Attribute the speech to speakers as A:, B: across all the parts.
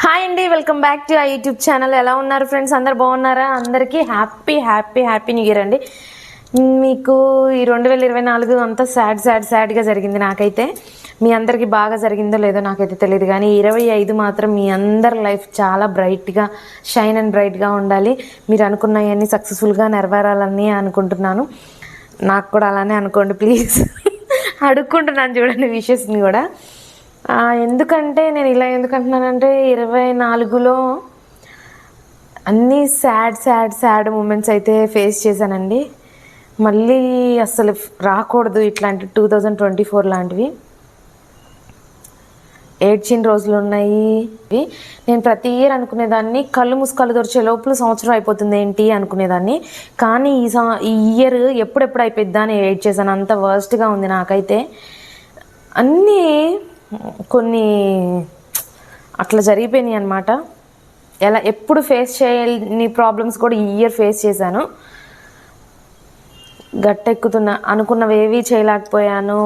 A: Hi అండి welcome back to a YouTube channel ఎలా ఉన్నారు ఫ్రెండ్స్ అందరు బాగున్నారా? అందరికీ happy happy happy new year అండి. మీకు ఈ రెండు వేల ఇరవై నాలుగు అంతా సాడ్ సాడ్ సాడ్గా జరిగింది నాకైతే. మీ అందరికీ బాగా జరిగిందో లేదో నాకైతే తెలియదు కానీ ఇరవై ఐదు మాత్రం మీ అందరి లైఫ్ చాలా బ్రైట్గా షైన్ అండ్ బ్రైట్గా ఉండాలి. మీరు అనుకున్నవన్నీ సక్సెస్ఫుల్గా నెరవేరాలని అనుకుంటున్నాను. నాకు కూడా అలానే అనుకోండి ప్లీజ్ అడుక్కుంటున్నాను చూడండి విషెస్ని కూడా. ఎందుకంటే నేను ఇలా ఎందుకంటున్నానంటే ఇరవై నాలుగులో అన్నీ సాడ్ సాడ్ సాడ్ మూమెంట్స్ అయితే ఫేస్ చేశానండి. మళ్ళీ అసలు రాకూడదు ఇట్లాంటి టూ థౌజండ్ ట్వంటీ ఫోర్ లాంటివి. ఏడ్చిన రోజులు ఉన్నాయి. నేను ప్రతి ఇయర్ అనుకునేదాన్ని కళ్ళు ముసుకలు దొరిచే లోపల సంవత్సరం అయిపోతుంది ఏంటి అనుకునేదాన్ని. కానీ ఈ సం ఈ ఇయర్ ఎప్పుడెప్పుడు అయిపోద్దా అని ఏడ్ చేశాను. అంత వర్స్ట్గా ఉంది నాకైతే. అన్నీ కొన్ని అట్లా జరిగిపోయినాయి అనమాట ఎలా ఎప్పుడు ఫేస్ చేయని ప్రాబ్లమ్స్ కూడా ఈ ఇయర్ ఫేస్ చేశాను. గట్టెక్కుతున్న అనుకున్నవి ఏవి చేయలేకపోయాను.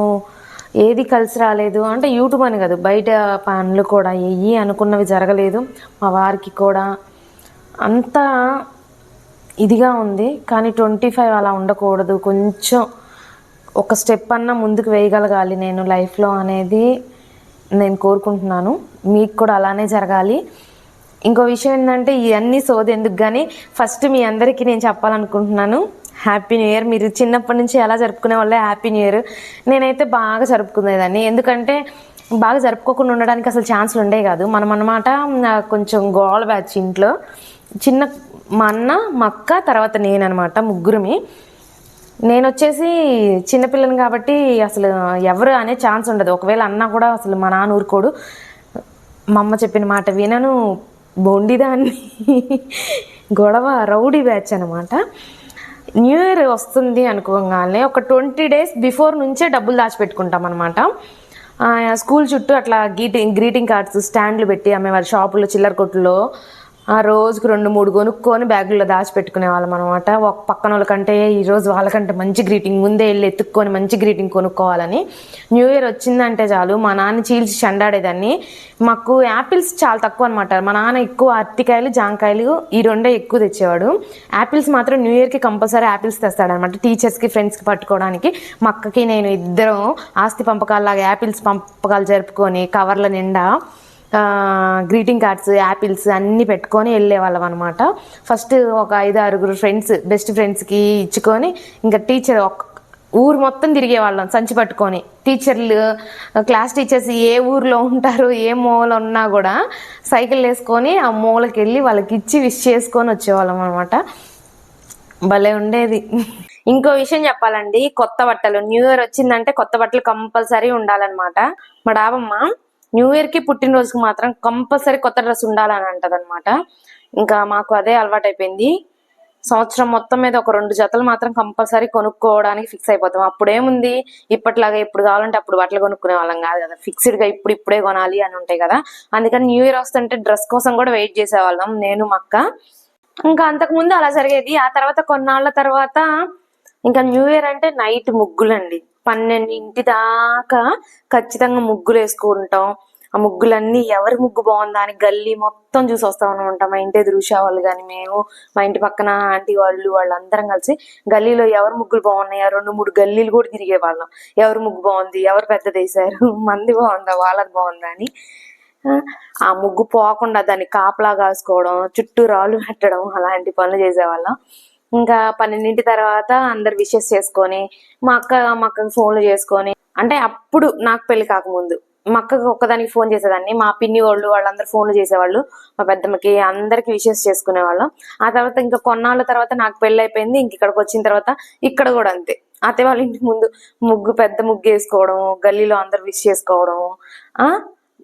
A: ఏది కలిసి రాలేదు. అంటే యూట్యూబ్ అని కాదు బయట పనులు కూడా ఏవి అనుకున్నవి జరగలేదు. మా వారికి కూడా అంతా ఇదిగా ఉంది. కానీ ట్వంటీ ఫైవ్ అలా ఉండకూడదు. కొంచెం ఒక స్టెప్ అన్నా ముందుకు వేయగలగాలి నేను లైఫ్లో అనేది. నేను కోరుకుంటున్నాను. మీకు కూడా అలానే జరగాలి. ఇంకో విషయం ఏంటంటే ఇవన్నీ సోది ఎందుకు కానీ ఫస్ట్ మీ అందరికీ నేను చెప్పాలనుకుంటున్నాను. హ్యాపీ న్యూ ఇయర్ మీరు చిన్నప్పటి నుంచి ఎలా జరుపుకునే వాళ్ళే హ్యాపీ న్యూ ఇయర్ నేనైతే బాగా జరుపుకునేదాన్ని. ఎందుకంటే బాగా జరుపుకోకుండా ఉండడానికి అసలు ఛాన్సులు ఉండే కాదు. మనం అన్నమాట కొంచెం గోల బ్యాచ్ ఇంట్లో. చిన్న మా అన్న మా అక్క తర్వాత నేననమాట ముగ్గురిమి. నేను వచ్చేసి చిన్నపిల్లని కాబట్టి అసలు ఎవరు అనే ఛాన్స్ ఉండదు. ఒకవేళ అన్నా కూడా అసలు మా నాన్న ఊరుకోడు. మా అమ్మ చెప్పిన మాట వినను. బొండిదాన్ని. గొడవ రౌడీ బ్యాచ్ అనమాట న్యూ ఇయర్ వస్తుంది అనుకోగానే ఒక ట్వంటీ డేస్ బిఫోర్ నుంచే డబ్బులు దాచిపెట్టుకుంటాం అనమాట స్కూల్ చుట్టూ అట్లా గ్రీటింగ్ గ్రీటింగ్ కార్డ్స్ స్టాండ్లు పెట్టి అమ్మేవారు షాపుల్లో చిల్లర కొట్టులో ఆ రోజుకు రెండు మూడు కొనుక్కొని బ్యాగుల్లో దాచిపెట్టుకునే వాళ్ళం అనమాట ఒక పక్కన వాళ్ళకంటే ఈరోజు వాళ్ళకంటే మంచి గ్రీటింగ్ ముందే వెళ్ళి ఎత్తుక్కొని మంచి గ్రీటింగ్ కొనుక్కోవాలని. న్యూ ఇయర్ వచ్చిందంటే చాలు. మా నాన్న చీల్చి చండాడేదాన్ని. మాకు యాపిల్స్ చాలా తక్కువ అనమాట మా నాన్న ఎక్కువ అరటికాయలు జాంకాయలు ఈ రెండే ఎక్కువ తెచ్చేవాడు. యాపిల్స్ మాత్రం న్యూ ఇయర్కి కంపల్సరీ యాపిల్స్ తెస్తాడనమాట టీచర్స్కి ఫ్రెండ్స్కి పట్టుకోవడానికి. మా అక్కకి నేను ఇద్దరం ఆస్తి పంపకాలలాగా యాపిల్స్ పంపకాలు జరుపుకొని కవర్ల నిండా గ్రీటింగ్ కార్డ్స్ యాపిల్స్ అన్నీ పెట్టుకొని వెళ్ళేవాళ్ళం అనమాట ఫస్ట్ ఒక ఐదు ఆరుగురు ఫ్రెండ్స్ బెస్ట్ ఫ్రెండ్స్కి ఇచ్చుకొని ఇంకా టీచర్ ఒక ఊరు మొత్తం తిరిగేవాళ్ళం సంచి పట్టుకొని. టీచర్లు క్లాస్ టీచర్స్ ఏ ఊర్లో ఉంటారు ఏ మూల ఉన్నా కూడా సైకిల్ వేసుకొని ఆ మూలకి వెళ్ళి వాళ్ళకి ఇచ్చి విష్ చేసుకొని వచ్చేవాళ్ళం అనమాట భలే ఉండేది. ఇంకో విషయం చెప్పాలండి కొత్త బట్టలు. న్యూ ఇయర్ వచ్చిందంటే కొత్త బట్టలు కంపల్సరీ ఉండాలన్నమాట. మా డాబమ్మ న్యూ ఇయర్కి పుట్టినరోజుకి మాత్రం కంపల్సరీ కొత్త డ్రెస్ ఉండాలని అంటదనమాట ఇంకా మాకు అదే అలవాటు అయిపోయింది సంవత్సరం మొత్తం మీద ఒక రెండు జతలు మాత్రం కంపల్సరీ కొనుక్కోవడానికి ఫిక్స్ అయిపోతాం. అప్పుడేముంది? ఇప్పటిలాగా ఇప్పుడు కావాలంటే అప్పుడు బట్టలు కొనుక్కునే వాళ్ళం కాదు కదా. ఫిక్స్డ్గా ఇప్పుడు ఇప్పుడే కొనాలి అని ఉంటాయి కదా. అందుకని న్యూ ఇయర్ వస్తుంటే డ్రెస్ కోసం కూడా వెయిట్ చేసేవాళ్ళం. నేను మక్క ఇంకా అంతకు ముందు అలా జరిగేది. ఆ తర్వాత కొన్నాళ్ళ తర్వాత ఇంకా న్యూ ఇయర్ అంటే నైట్ ముగ్గులండి. పన్నెండింటి దాకా ఖచ్చితంగా ముగ్గులు వేసుకుంటాం. ఆ ముగ్గులన్నీ ఎవరి ముగ్గు బాగుందా? అని గల్లీ మొత్తం చూసి వస్తాం అనమాట మా ఇంటి ఎదురు వాళ్ళు కానీ మేము మా ఇంటి పక్కన ఆంటీ వాళ్ళు వాళ్ళందరం కలిసి గల్లీలో ఎవరు ముగ్గులు బాగున్నాయా? రెండు మూడు గల్లీలు కూడా తిరిగే వాళ్ళం. ఎవరు ముగ్గు బాగుంది? ఎవరు పెద్ద వేశారు మంది బాగుందా? వాళ్ళది బాగుందా అని. ఆ, ఆ ముగ్గు పోకుండా దాన్ని కాపలా కాసుకోవడం చుట్టూ రాళ్ళు పెట్టడం అలాంటి పనులు చేసేవాళ్ళం. ఇంకా పన్నెండింటి తర్వాత అందరు విషెస్ చేసుకొని మా అక్క మా అక్కకి ఫోన్లు చేసుకొని అంటే అప్పుడు నాకు పెళ్ళి కాకముందు. మా అక్కకి ఒక్కదానికి ఫోన్ చేసేదాన్ని. మా పిన్ని వాళ్ళు వాళ్ళందరూ ఫోన్లు చేసేవాళ్ళు. మా పెద్దమ్మకి అందరికి విషెస్ చేసుకునేవాళ్ళం. ఆ తర్వాత ఇంకా కొన్నాళ్ళ తర్వాత నాకు పెళ్ళి అయిపోయింది. ఇంక ఇక్కడికి వచ్చిన తర్వాత ఇక్కడ కూడా అంతే. అతే వాళ్ళ ఇంటి ముందు ముగ్గు పెద్ద ముగ్గు వేసుకోవడం గల్లీలో అందరు విష్ చేసుకోవడం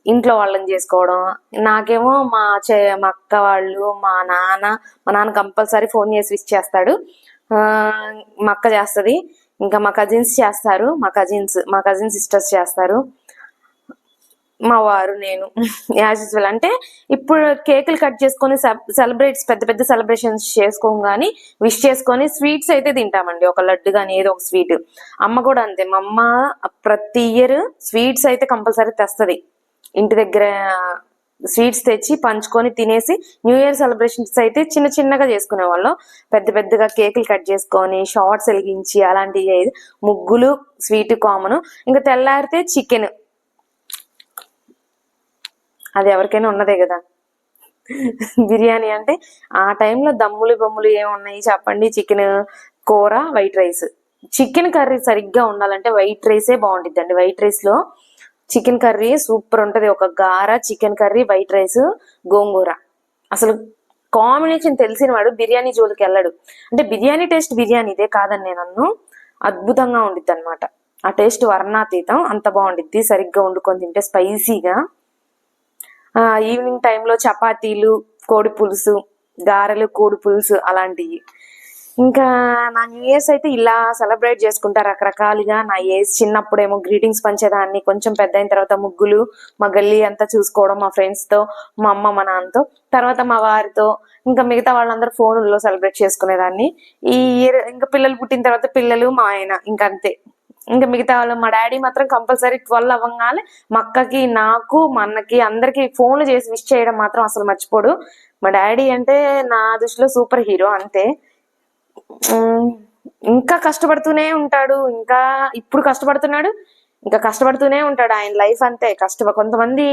A: ఇంట్లో వాళ్ళని చేసుకోవడం. నాకేమో మా చే మా అక్క వాళ్ళు మా నాన్న మా నాన్న కంపల్సరీ ఫోన్ చేసి విష్ చేస్తాడు. మా అక్క చేస్తుంది. ఇంకా మా కజిన్స్ చేస్తారు. మా కజిన్స్ మా కజిన్ సిస్టర్స్ చేస్తారు. మా వారు నేను యాజ్ యూజువల్. అంటే ఇప్పుడు కేకులు కట్ చేసుకొని సెలబ్రేట్స్ పెద్ద పెద్ద సెలబ్రేషన్స్ చేసుకోం కానీ విష్ చేసుకొని స్వీట్స్ అయితే తింటామండి. ఒక లడ్డు కానీ ఏదో ఒక స్వీట్. అమ్మ కూడా అంతే. మా అమ్మ ప్రతి ఇయర్ స్వీట్స్ అయితే కంపల్సరీ తెస్తుంది. ఇంటి దగ్గర స్వీట్స్ తెచ్చి పంచుకొని తినేసి న్యూ ఇయర్ సెలబ్రేషన్స్ అయితే చిన్న చిన్నగా చేసుకునే వాళ్ళం. పెద్ద పెద్దగా కేకులు కట్ చేసుకొని షార్ట్స్ వెలిగించి అలాంటివి ముగ్గులు స్వీట్ కామన్. ఇంకా తెల్లారితే చికెన్. అది ఎవరికైనా ఉన్నదే కదా. బిర్యానీ అంటే ఆ టైంలో దమ్ములు బొమ్ములు ఏమున్నాయి చెప్పండి. చికెన్ కూర వైట్ రైస్. చికెన్ కర్రీ సరిగ్గా ఉండాలంటే వైట్ రైసే బాగుంటుందండి వైట్ రైస్లో చికెన్ కర్రీ సూపర్ ఉంటుంది. ఒక గార chicken curry white rice gongura. అసలు కాంబినేషన్ తెలిసిన వాడు బిర్యానీ జోలికి వెళ్ళడు. అంటే బిర్యానీ టేస్ట్ బిర్యానీ ఇదే కాదని నేను అన్ను. అద్భుతంగా ఉండిద్ది అనమాట ఆ టేస్ట్ వర్ణాతీతం అంత బాగుండిద్ది. సరిగ్గా వండుకొని తింటే స్పైసీగా. ఈవినింగ్ టైంలో చపాతీలు కోడి పులుసు గారెలు కోడి పులుసు అలాంటివి ఇంకా నా న్యూ ఇయర్స్ అయితే ఇలా సెలబ్రేట్ చేసుకుంటా రకరకాలుగా. నా ఏజ్ చిన్నప్పుడేమో గ్రీటింగ్స్ పంచేదాన్ని. కొంచెం పెద్ద అయిన తర్వాత ముగ్గులు మా గల్లీ అంతా చూసుకోవడం మా ఫ్రెండ్స్తో మా అమ్మ మా నాన్నతో. తర్వాత మా వారితో ఇంకా మిగతా వాళ్ళందరూ ఫోన్లో సెలబ్రేట్ చేసుకునేదాన్ని. ఈ ఇయర్ ఇంకా పిల్లలు పుట్టిన తర్వాత పిల్లలు మా ఆయన ఇంకా అంతే. ఇంకా మిగతా వాళ్ళు మా డాడీ మాత్రం కంపల్సరీ ట్వెల్వ్ అవ్వగానే మా అక్కకి నాకు మా అన్నకి అందరికి ఫోన్లు చేసి విష్ చేయడం మాత్రం అసలు మర్చిపోడు. మా డాడీ అంటే నా దృష్టిలో సూపర్ హీరో అంతే. ఇంకా కష్టపడుతూనే ఉంటాడు. ఇంకా ఇప్పుడు కష్టపడుతున్నాడు. ఇంకా కష్టపడుతూనే ఉంటాడు. ఆయన లైఫ్ అంతే. కష్ట కొంతమంది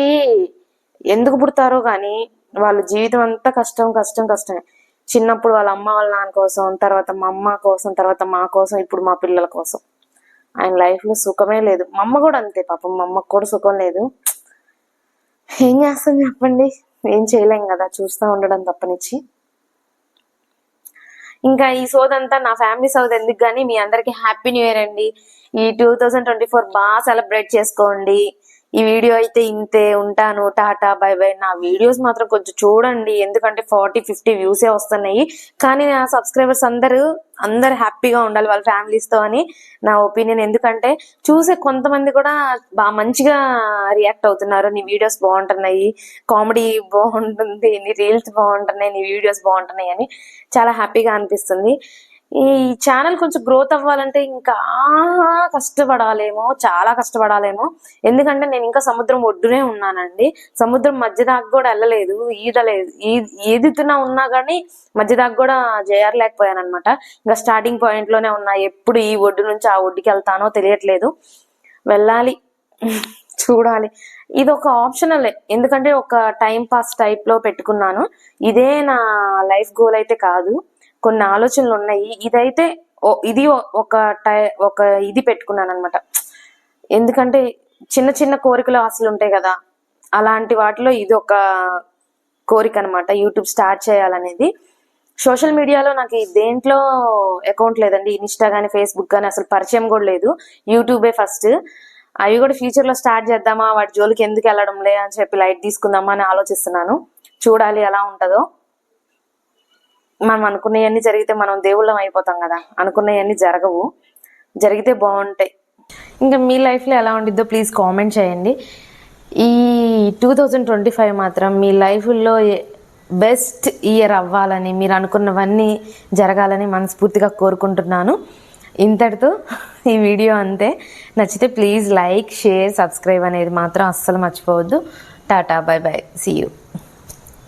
A: ఎందుకు పుడతారో కానీ వాళ్ళ జీవితం అంతా కష్టం కష్టం కష్టమే చిన్నప్పుడు వాళ్ళ అమ్మ వాళ్ళ నాన్న కోసం తర్వాత మా అమ్మ కోసం తర్వాత మా కోసం ఇప్పుడు మా పిల్లల కోసం. ఆయన లైఫ్లో సుఖమే లేదు. మా అమ్మ కూడా అంతే పాపం. మా అమ్మకు కూడా సుఖం లేదు. ఏం చేస్తాం చెప్పండి. ఏం చేయలేం కదా. చూస్తూ ఉండడం తప్పనిచ్చి. ఇంకా ఈ సోదంతా నా ఫ్యామిలీ సౌద్ ఎందుకు కానీ మీ అందరికి హ్యాపీ న్యూ ఇయర్ అండి. ఈ టూ థౌజండ్ ట్వంటీ ఫోర్ బాగా సెలబ్రేట్ చేసుకోండి. ఈ వీడియో అయితే ఇంతే ఉంటాను టాటా బై బై. నా వీడియోస్ మాత్రం కొంచెం చూడండి. ఎందుకంటే ఫార్టీ ఫిఫ్టీ వ్యూసే వస్తున్నాయి. కానీ నా సబ్స్క్రైబర్స్ అందరూ అందరు హ్యాపీగా ఉండాలి వాళ్ళ ఫ్యామిలీస్తో అని నా ఒపీనియన్. ఎందుకంటే చూసే కొంతమంది కూడా బాగా మంచిగా రియాక్ట్ అవుతున్నారు. నీ వీడియోస్ బాగుంటున్నాయి. కామెడీ బాగుంటుంది. నీ రీల్స్ బాగుంటున్నాయి. నీ వీడియోస్ బాగుంటున్నాయి అని చాలా హ్యాపీగా అనిపిస్తుంది. ఈ ఛానల్ కొంచెం గ్రోత్ అవ్వాలంటే ఇంకా కష్టపడాలేమో చాలా కష్టపడాలేమో. ఎందుకంటే నేను ఇంకా సముద్రం ఒడ్డునే ఉన్నానండి. సముద్రం మధ్య దాకా కూడా వెళ్ళలేదు ఈదలేదు ఈ- ఈదుతున్నా ఉన్నా కానీ మధ్య దాకా కూడా చేయలేకపోయాను అనమాట ఇంకా స్టార్టింగ్ పాయింట్లోనే ఉన్నా ఎప్పుడు ఈ ఒడ్డు నుంచి ఆ ఒడ్డుకి వెళ్తానో తెలియట్లేదు. వెళ్ళాలి చూడాలి. ఇది ఒక ఆప్షనల్ ఎందుకంటే ఒక టైం పాస్ టైప్లో పెట్టుకున్నాను. ఇదే నా లైఫ్ గోల్ అయితే కాదు. కొన్ని ఆలోచనలు ఉన్నాయి. ఇదైతే ఇది ఒక టై ఒక ఇది పెట్టుకున్నాను అనమాట ఎందుకంటే చిన్న చిన్న కోరికలు ఆశలు ఉంటాయి కదా. అలాంటి వాటిలో ఇది ఒక కోరిక అనమాట యూట్యూబ్ స్టార్ట్ చేయాలనేది. సోషల్ మీడియాలో నాకు దేంట్లో అకౌంట్ లేదండి. ఇన్స్టా కానీ ఫేస్బుక్ కానీ అసలు పరిచయం కూడా లేదు. యూట్యూబే ఫస్ట్. అవి కూడా ఫ్యూచర్లో స్టార్ట్ చేద్దామా? వాటి జోలికి ఎందుకు వెళ్ళడం లే అని చెప్పి లైట్ తీసుకుందామా అని ఆలోచిస్తున్నాను. చూడాలి ఎలా ఉంటుందో. మనం అనుకునేవన్నీ జరిగితే మనం దేవుళ్ళం అయిపోతాం కదా. అనుకునేవన్నీ జరగవు. జరిగితే బాగుంటాయి. ఇంకా మీ లైఫ్లో ఎలా ఉండిద్దో ప్లీజ్ కామెంట్ చేయండి. ఈ టూ థౌజండ్ ట్వంటీ ఫైవ్ మాత్రం మీ లైఫ్లో బెస్ట్ ఇయర్ అవ్వాలని మీరు అనుకున్నవన్నీ జరగాలని మనస్ఫూర్తిగా కోరుకుంటున్నాను. ఇంతటితో ఈ వీడియో అంతే. నచ్చితే ప్లీజ్ లైక్ షేర్ సబ్స్క్రైబ్ అనేది మాత్రం అస్సలు మర్చిపోవద్దు. Tata bye bye. See you